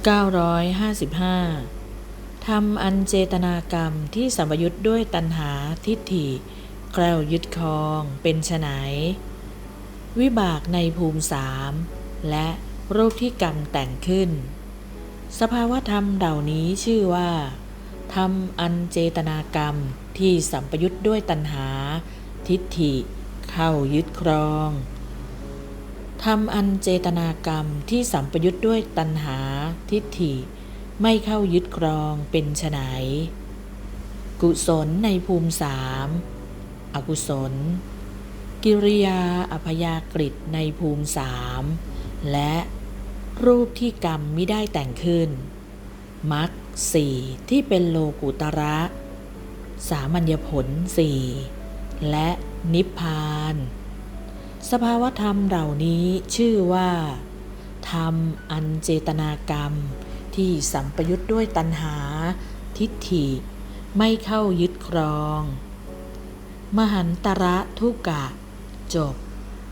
955ทำอันเจตนากรรมที่สัมปยุทธ์ด้วยตัณหาทิฏฐิแกล้วยึดครองเป็นไฉนวิบากในภูมิสามและรูปที่กรรมแต่งขึ้น สภาวธรรมเหล่านี้ชื่อว่าทำอันเจตนากรรมที่สัมปยุทธ์ด้วยตัณหา ทิฏฐิ เข้ายึดครอง ทำอันเจตนากรรมที่สัมปยุทธ์ด้วยตัณหาทิฏฐิ ไม่เข้ายึดครองเป็นไฉนกุศลในภูมิสามอกุศล กิริยาอพยากฤิในภูมิสามและรูปที่กรรมไม่ได้แต่งขึ้นมรรคสี่ที่เป็นโลกุตระ สามัญญผลสี่และนิพพาน สภาวธรรมเหล่านี้ชื่อว่า ธรรมอันเจตนากรรม ที่สัมปยุทธ์ด้วยตัณหา ทิฏฐิ ไม่เข้ายึดครอง มหันตระทุกกะจบ